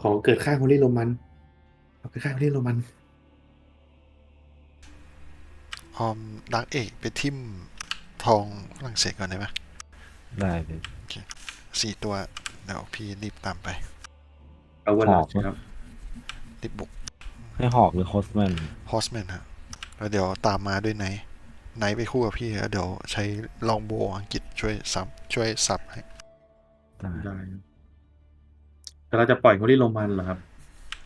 ขอเกิดข้างคนลล่โรมันขอเกิดข้างคนลล่โรมันออมดักเอกไปทิมทองฝรั่งเศสก่อนได้ไหมได้เลยสี่ตัวเดี๋ยวพี่รีบตามไปเอาวันหลัครับรีบบุก ให้หอกหรือโฮสแมนฮอสแมนฮะแล้วเดี๋ยวตามมาด้วยไนท์ไนท์ไปคู่กับพี่แล้วเดี๋ยวใช้ลองโบอังกฤษช่วยซับช่วยซับให้ได้แต่เราจะปล่อยเขาที่โรมันเหรอครับ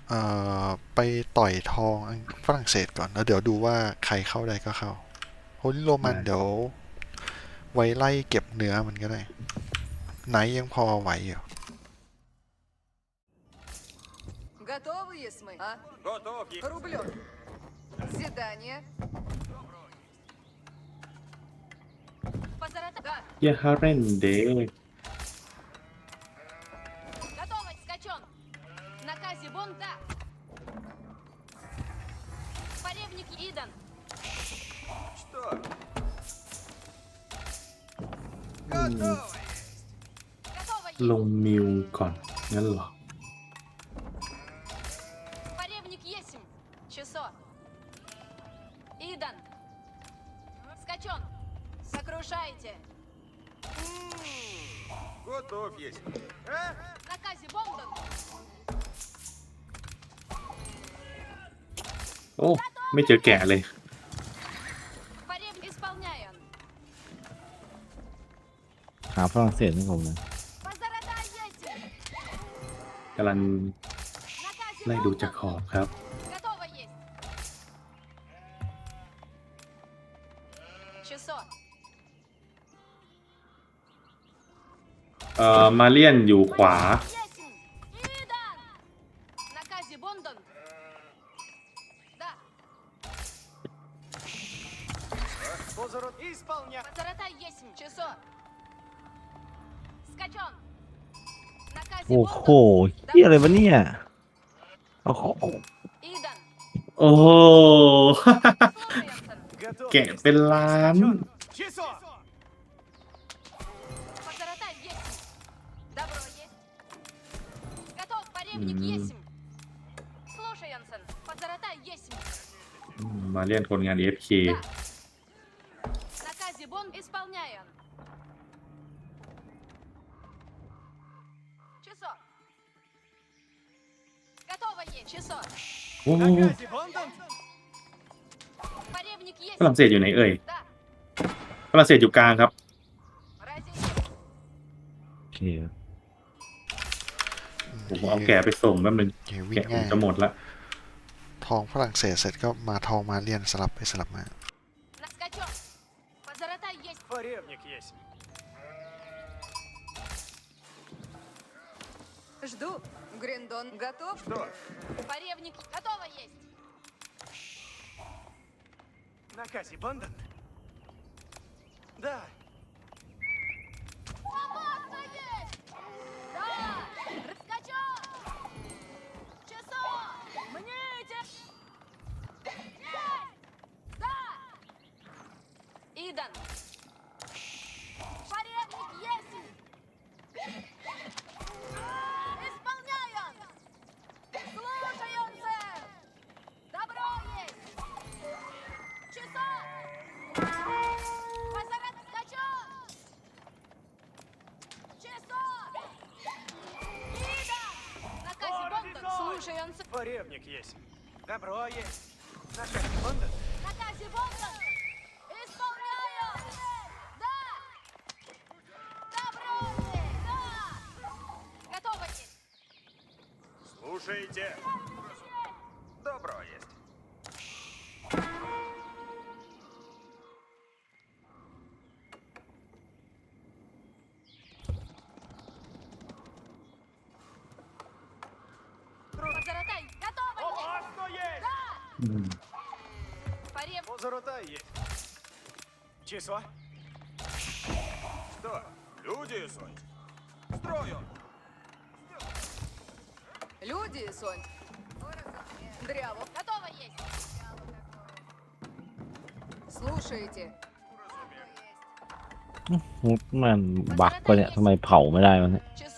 เออไปต่อยทองฝรั่งเศสก่อน แล้วเดี๋ยวดูว่าใครเข้าได้ก็เข้าโฮลิโรมันเดี๋ยวไว้ไล่เก็บเนื้อมันก็ได้ ไหนยังพอไหวอยู่ย о т ฮาร์เรนเดลงมิว ก่อนงั้นเหรอ Поребник Есим. Часо. Идан. Скачон. Сокрушайте. Готов есть. А? Накази Бомдан. โอ้ไม่เจอแกะเลย Поребник исполняем. หาฝรั่งเศสให้ผมหนะกำลังไล่ดูจากขอบครับ เอ่อ มาเลียน อยู่ขวาหเฮียอะไรวะเนี่ย โอ้โหโอ้โหแกะเป็นล้าน มาเล่นคนงานเอฟเคฝรั่งเศสอยู่ไหนเอ่ย ฝรั่งเศสอยู่กลางครับ โอเค ผมเอาแก่ไปส่งแป๊บนึง แก่ผมจะหมดละ ทองฝรั่งเศสเสร็จก็มาทองมาเรียนสลับไปสลับมา Жду. Гриндон готов? Что? Поревник готово есть. Накази, бандант? Да. Свободно есть! Да! Раскачок! Часов! Мне эти... Есть! Да! Идан! Поребник есть. Добро есть. Наша секунда. Накази секунда! Исполняю! Да! Добро! Да! Готовы? Слушайте! Числа? Что? Люди, Сонь? Строю! Люди, Сонь. Дряво. Готово есть. Слушайте. Вот, ну, ну, ну, มันบักปะเนี่ยทำไมเผาไม่ได้วะเนี่ย Часы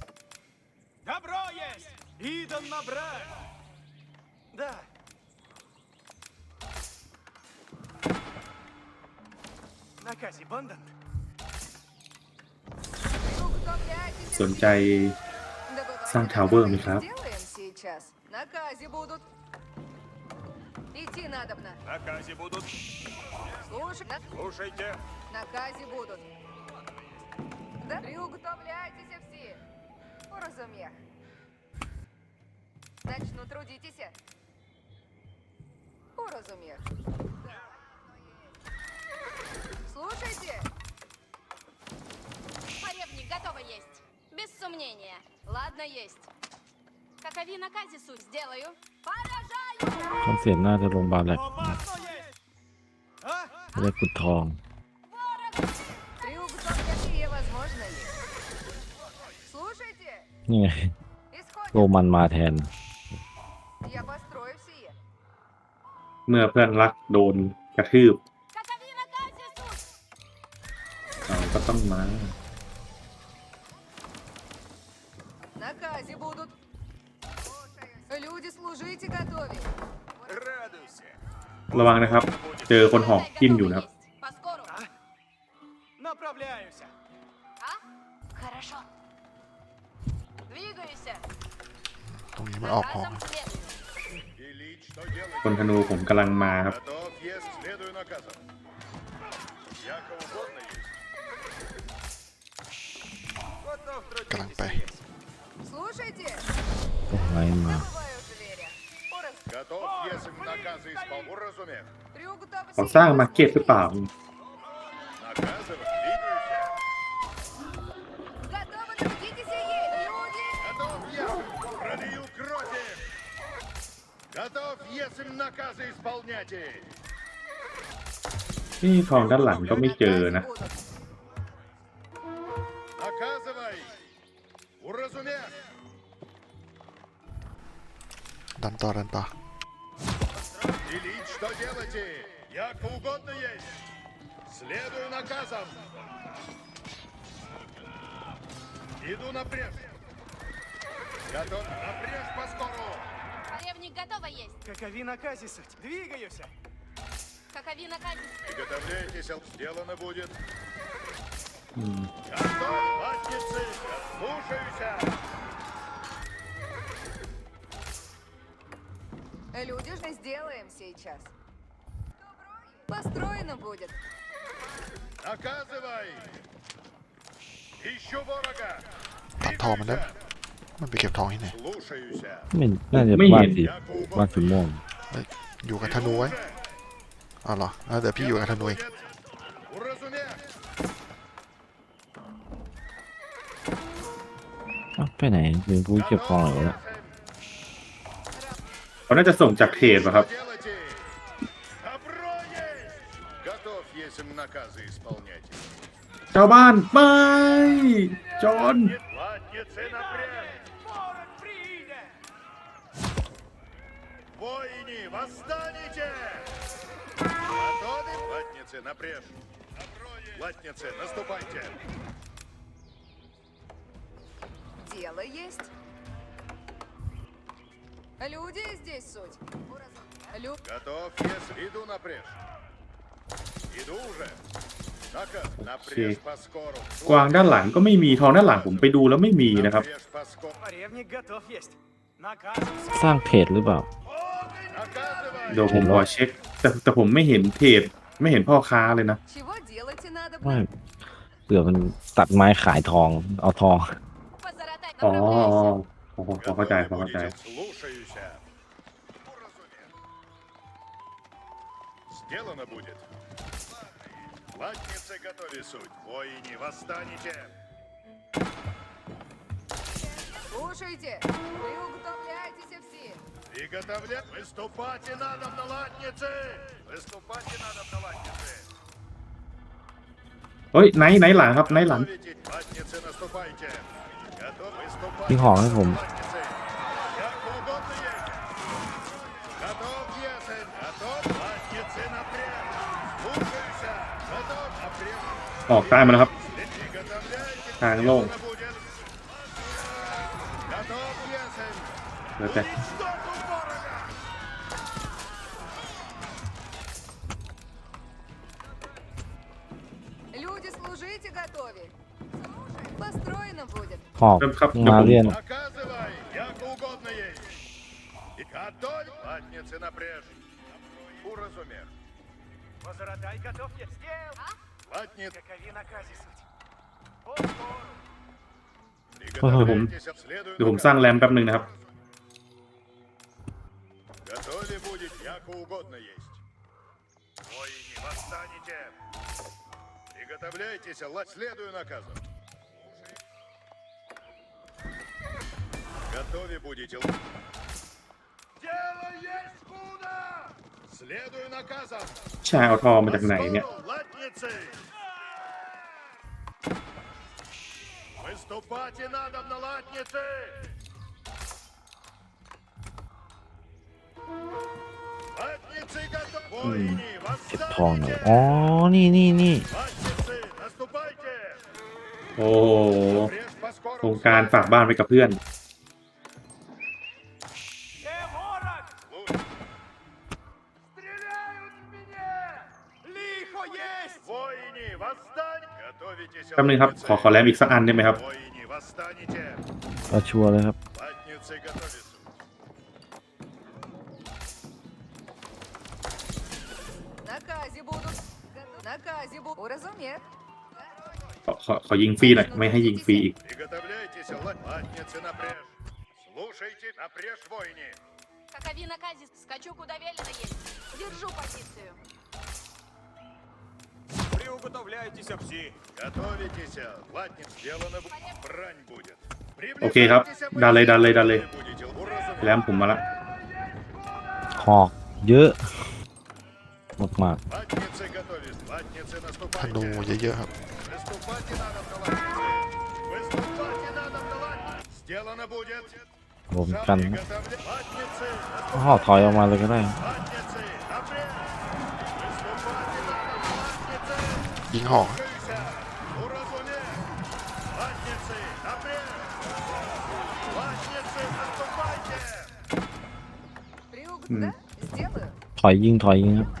Добро есть! Идан набрать! Да. Накази, бандант. สนใจสร้างทาวเวอร์ไหมครับ сейчас. будут. Идти надо б будут. Слушай, Слушайте. На будут. Да, приуготовляйтесь сумех. Начну трудитесь. Уразумех. Слушайте! Поревник готова есть. Без сомнения. Ладно, есть. Каковина казису сделаю. Поражаю! ทำเสียงน่าจะโรงพยาบาลแหละเรียกขุดทองนี่ไงโรมันมาแทน เมื่อเพื่อนรักโดนกระทืบเราก็ต้องมาระวังนะครับ เจอคนหอกกินมอยู่นะครับงนี้มันออกหองคนธนูผมกำลังมาครับกำลังไปอะไรมาเขาสร้างมาเก็ตหรือเปล่า Готов, если наказы исполняйте. นี่ของด้านหลังก็ไม่เจอนะ Наказывай. Уразумев. ดันต่อดันต่อ Делить, что делаете. Яко Праздник готова есть. Каковина казисать. Двигаюся. Каковина казисать. Приготовляйтесь, сделано а будет. Готов, матницы, слушаюся. Людежно сделаем сейчас. Построено будет. Наказывай! Ищу ворога! Атаман, да? มันไปเก็บทองที่ไหน ไม่น่าจะไม่เห็นบ้านสีบ้านสีม่วงอยู่กับธนูไว้ อ๋อเหรอ เดี๋ยวพี่อยู่กับธนูไปไหนเป็นผู้เก็บทองเหรอวเน่ขาน่าจะส่งจากเทปะครับชาวบ้านไปจอน Восстанете! Готовы? Латницы, напряж. Латницы, наступайте. Дело есть. Люди здесь суть. Лю... Готов, yes. Иду напряж. Иду уже. กวางด้านหลังก็ไม่มีทองด้านหลังผมไปดูแล้วไม่มีนะครับสร้างเพจหรือเปล่าดี๋ยวผมขอเช็คแต่แต่ผมไม่เห็นเพจไม่เห็นพ่อค้าเลยนะไม่เผื่อมันตัดไม้ขายทองเอาทองอ๋อพอเข้าใจพอเข้าใจ Приготовлять! Выступать и надо в наладнице! Выступать и надо в наладнице! เฮ้ยไนท์ไนท์หลังครับไนท์หลัง Ладницы, наступайте! Готовы выступать! ทิ้งของให้ผม Как угодно ей! Готов, Есен! Готов! Ладницы напрям! Слушайся! Готов! Напрям! ออกใต้มาแล้วครับ Приготовляйте! ทางโล่ง Готов, Есен! แล้วแต่หอบมาเรียน Показывай, яко угодно есть. И Готовь, задницы напряжь. Уразумер. Возрадай, готов я. Сделал. Латнит, Какови накази суть. О, เออผม приготовляйтесь, เดี๋ยวผม обследуем สร้างแรมแป๊บหนึ่งนะครับ Готове будет, яко угодно есть. Ой, не восстанете! Приготовляйтесь, Аллах, следую наказу. Готове будете, Дело есть, куда. Следую наказам! ใช่เอาทองมาจากไหนเนี่ย Латницы! Выступать Выступайте надо на латницы! เก็บทองหน่อยอ๋อนี่นี่นี่โอ้โครงการฝากบ้านไปกับเพื่อนแำ๊บนึงครับ ขอขอแรมอีกสักอันได้ไหมครับอาชัวร์เลยครับขอ ขอยิงฟรีหน่อยไม่ให้ยิงฟรีอีก โอเคครับดันเลยดันเลยดันเลย แล้วผมมาละหอกเยอะมากมากธนูเยอะๆครับผมกันห่อถอยออกมาเลยก็ได้ ยิงห่อถอยยิงถอยยิงครับ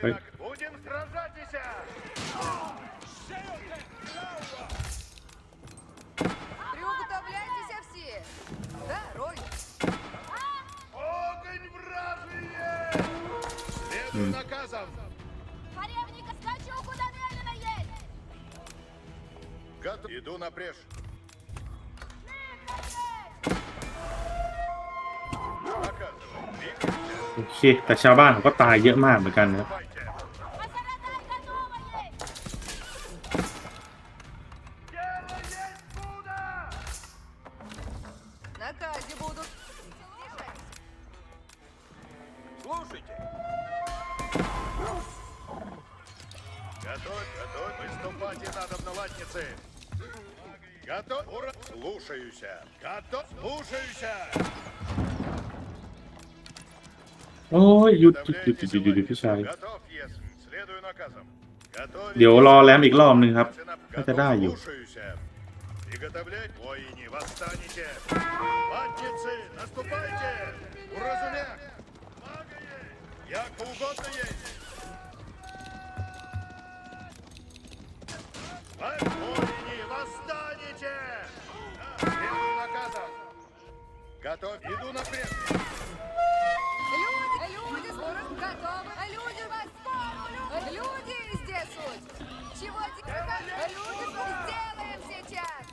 Будем сражаться! Приуготовляйтеся все! Да, Здорой! Огонь вражие! Следуй наказам! Поревника, скачу, куда велено есть! Готов. Иду на преж. Наказывай. โอเคแต่ชาวบ้านผมก็ตายเยอะมากเหมือนกันนะครับ Готовь, готовь, выступать и надо на латнице. Готов? Ура! Слушаюся. Готов? Слушаюся. โอ้ยหยุดหยุดหยุดหยุดหยุดหยุดพี่ชาย Готов, ес. Следую наказам. Готовить. เดี๋ยวรอแรมอีกรอบหนึงครับน่าจะได้อยู่ Слушаюся. Приготовлять воине, восстанете. Латницы, наступайте. Уразумяк. Я кого угодно есть. Отбойни, восстанете! Первый наказан. Готов. Иду на пресс. Люди, люди, скоро готовы. Люди, вас помню. Люди, здесь суть. Чего тебе как? Люди, сделаем сейчас.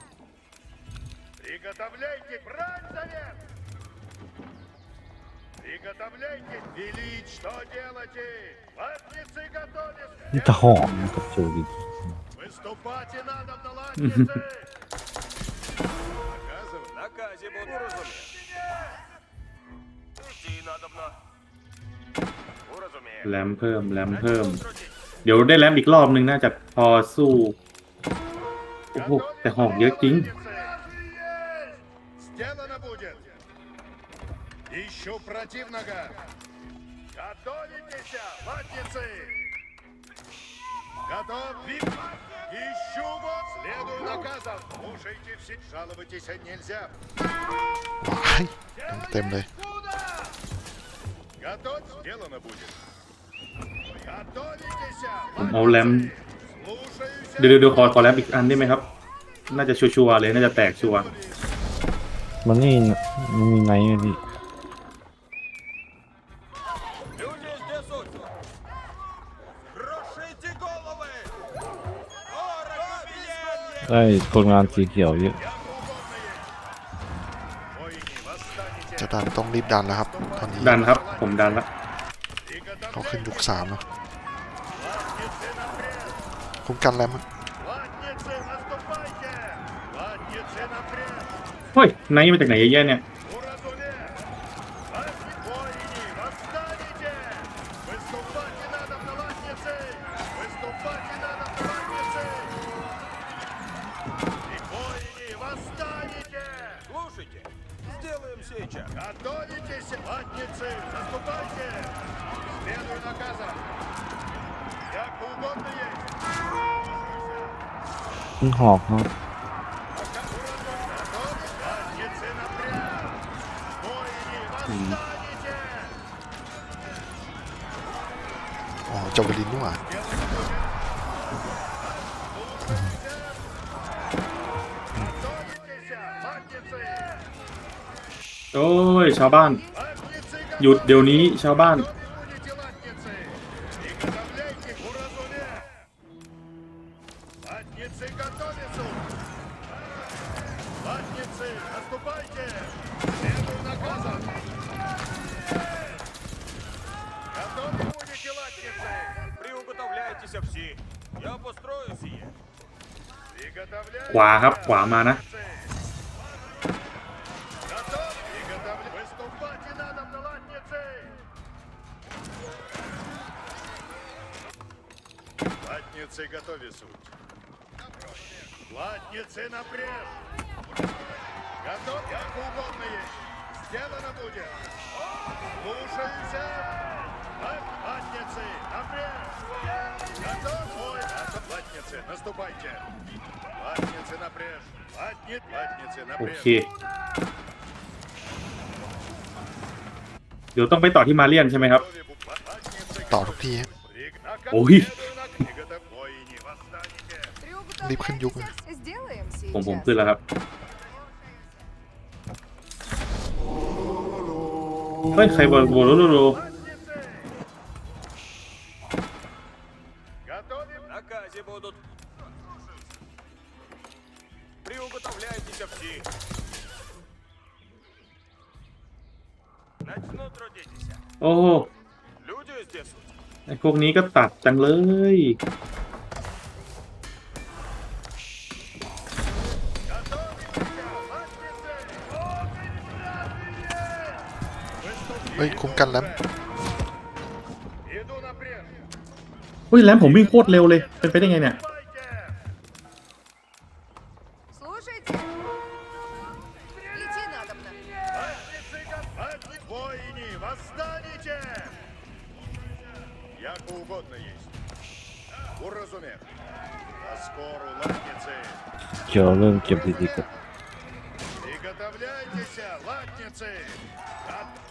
Приготовляйте брать завет! Изготовляйте или что делаете? Латницы готовятся. Это хом, как все увидит. Выступайте надо на латницы. Наказывай. Наказе буду разуметь. Жди надо на. แรมเพิ่มแรมเพิ่ม เดี๋ยวได้แรมอีกรอบนึงน่าจะพอสู้โอ้โหแต่หอกเยอะจริง Ищу противника! Готовитесь, латницы! Готов! Ищу вот! Следую наказам! Слушайте все! Жаловайтесь нельзя! Ай! Темный. Готов! Сделано будет! ผมเอาแรมเดี๋ยวเดี๋ยวขอขอแรมอีกอันได้ไหมครับ น่าจะชัวร์เลยน่าจะแตกชัวร์มันนี่มันมีไนท์ไงพี่ได้คนงานสีเขียวเยอะจะดันต้องรีบดันแล้วครับตอนนี้ดันครับ ผมดันแล้วเขาขึ้นยุคสามแล้วคุ้มกันแล้วมั้งเฮ้ยนายมาจากไหนเยอะแยะเนี่ย Алексеевича. Готовитесь, латницы! Наступайте! Следую наказам! Как угодно есть! หอกเนาะ Латницы напряг! Воины, восстанете! อ๋อเจาวลินนี่หว่า Делайте โอ้ยชาวบ้าน หยุดเดี๋ยวนี้ชาวบ้านขวาครับขวามานะ Латницы готови суть. Латницы на пресс. Готов, как угодно есть. Сделано будет. Слушаемся. Латницы на пресс. Готов, ой, латницы, наступайте. Латницы на пресс. Латнит, латницы на пресс. Окей. เดี๋ยวต้องไปต่อที่มาเลียนใช่ไหมครับ ต่อทุกทีโอ้ยรีบขึ้นยุคผมผมขึ้นแล้วครับเฮ้ยใครบอลบอล้รู้โอ้ไอพวกนี้ก็ตัดจังเลยเฮ้ยคุ้มกันแล้มอุ้ยแลมผมวิ่งโคตรเร็วเลยเป็นไปได้ไงเนี่ยเจอเริ่มเก็บดีๆกัน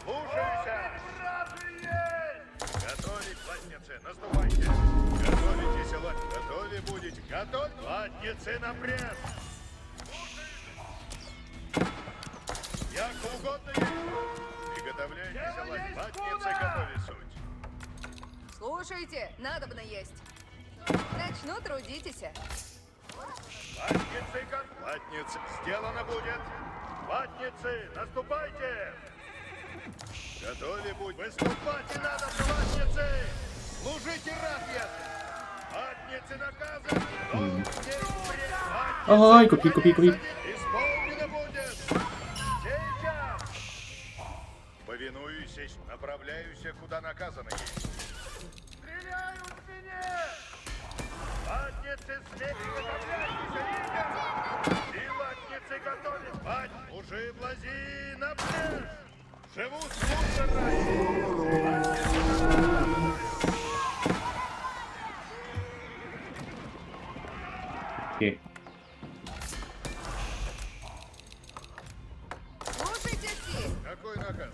Слушайся! Готовить, ладницы, наступайте! Готовитесь, лад... готове будете! Готовь! ладницы, на пресс! к угодно есть! Приготовляйтесь, ладь, ладницы, готове суть! Слушайте, надобно есть! Начну, трудитесь! Платницы, как... ладницы, сделано будет! Ладницы, наступайте! Готовы будь. Выступать и надо, плащницы! Служите рафья! Адницы наказа! Ай, купи, купи, купи. Исполнено будет! Повинуюсь, направляюсь, куда наказано есть. Стреляют меня! Адницы слепи, направляйтесь, Сила адницы готовит! Мать, мужи, блази, на плешь! Живуть лучше Окей. Слушайте все! Какой наказ?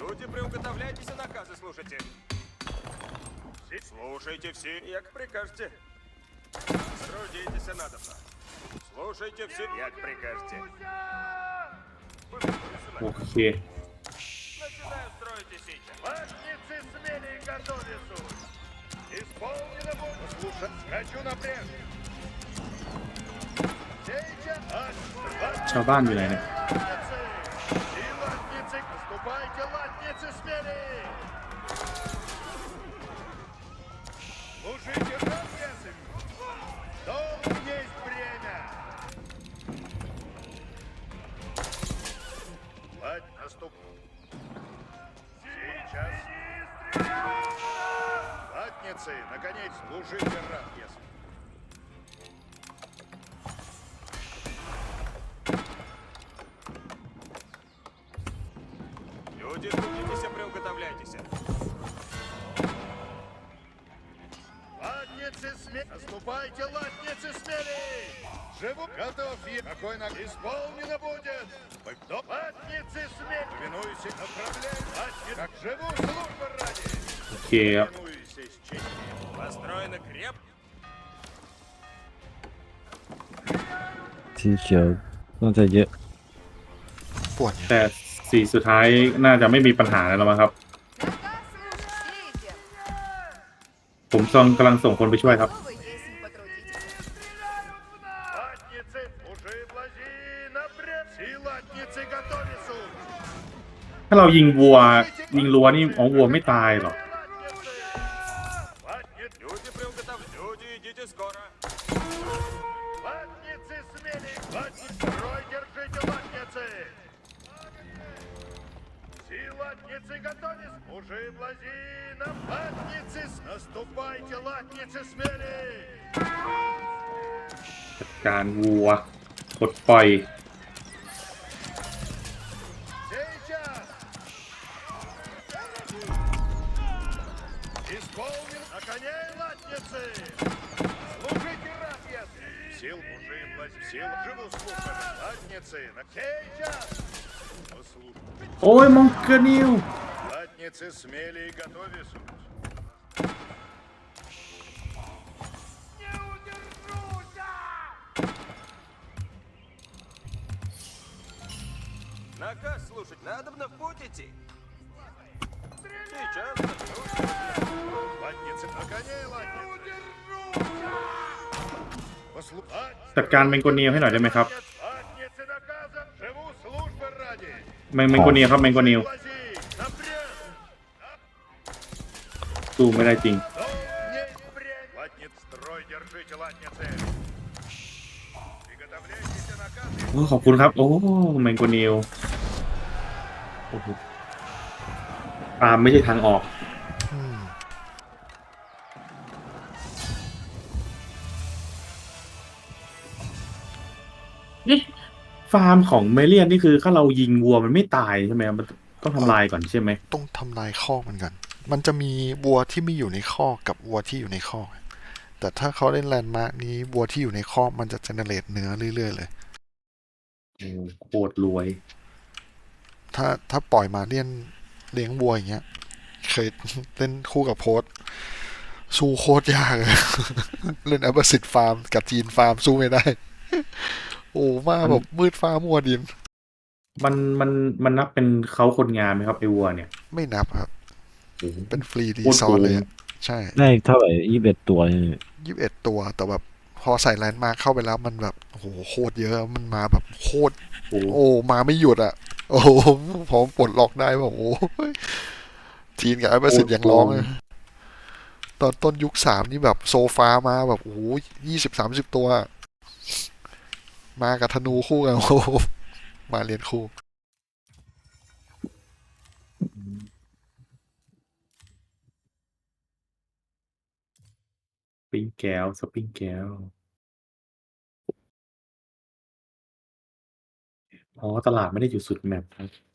Люди, приуготовляйтесь и наказы слушайте. Слушайте все, як прикажете. Трудитесь надобно. Слушайте все, як прикажете. Ух ты. ชาวบ้านอยู่ไหนเนี่ย Молодцы! Наконец, служите рад, если... Люди, трудитесь, приуготовляйтесь. Латницы смели! Наступайте, латницы смели! Живу! Готов! И какой наг... Исполнено будет! Но латницы смели! Повинуйся, направляй! Латницы! Как живу, служба ради! Yeah. สีเขียวน่าจะเยอะปวดแต่สีสุดท้ายน่าจะไม่มีปัญหาแล้วมั้งครับ ผมซองกำลังส่งคนไปช่วยครับ ถ้าเรายิงวัวยิงรัวนี่องวัวไม่ตายหรอ Ты влади на латницы, наступайте латницы смели! จัดการวัวกดปล่อย Сейчас! Исполним на коней латницы! Лучницы смели и готови суть. Не удержусь! А! Наказ слушать надобно, будете? Сейчас Латницы на коней, латницы! Послушать! จัดการเมงโกเนียลให้หน่อยได้ไหมครับ Латницы наказом! Живу службы ради! เมงเมงโกเนียลครับเมงโกเนียล Глази สู้ไม่ได้จริงโอ้ขอบคุณครับ โอ้แมงโกนลวตา์มไม่ใช่ทางออกนี่ฟาร์มของเมเลียนนี่คือ ถ้าเรายิงวัวมันไม่ตายใช่ไหมมันต้องทำลายก่อนใช่ไหมต้องทำลายข้อมันก่อนมันจะมีวัวที่ไม่อยู่ในข้อกับวัวที่อยู่ในข้อ แต่ถ้าเขาเล่นแลนด์มาร์กนี้วัวที่อยู่ในข้อมันจะเจเนเรตเนื้อเรื่อยๆเลยโคตรรวย ถ้าถ้าปล่อยมาเลี้ยงเลี้ยงวัวอย่างเงี้ย เคยเล่นคู่กับโพสสู้โคตรยากเลย เล่นแอปเปิลสิตฟาร์มกับจีนฟาร์มสู้ไม่ได้ โอ้มาแบบมืดฟ้ามัวดินมันมันมันนับเป็นเขาคนงานไหมครับไอ้วัวเนี่ย ไม่นับครับเป็นฟรีรีซอสเลยใช่ได้เท่าไหร่ยี่สิบเอ็ดตัวเยี่สิบเอ็ดตัวแต่แบบ พอใส่แลนด์มาเข้าไปแล้วมันแบบโหโคตรเยอะมันมาแบบโคตรโอ้มาไม่หยุดอ่ะ โอ้โหผมปลดล็อกได้แบบโอ้ทีนกับไอ้ประสิทธิ์ยังร้องเลยตอนต้นยุคสามนี่แบบโซฟามาแบบโอ้โหยี่สิบสามสิบตัว มากับธนูคู่กันโอ้มาเรียนคู่ปิ้งแก้ว สปิ้งแก้ว อ๋อ ตลาดไม่ได้อยู่สุดแมปครับ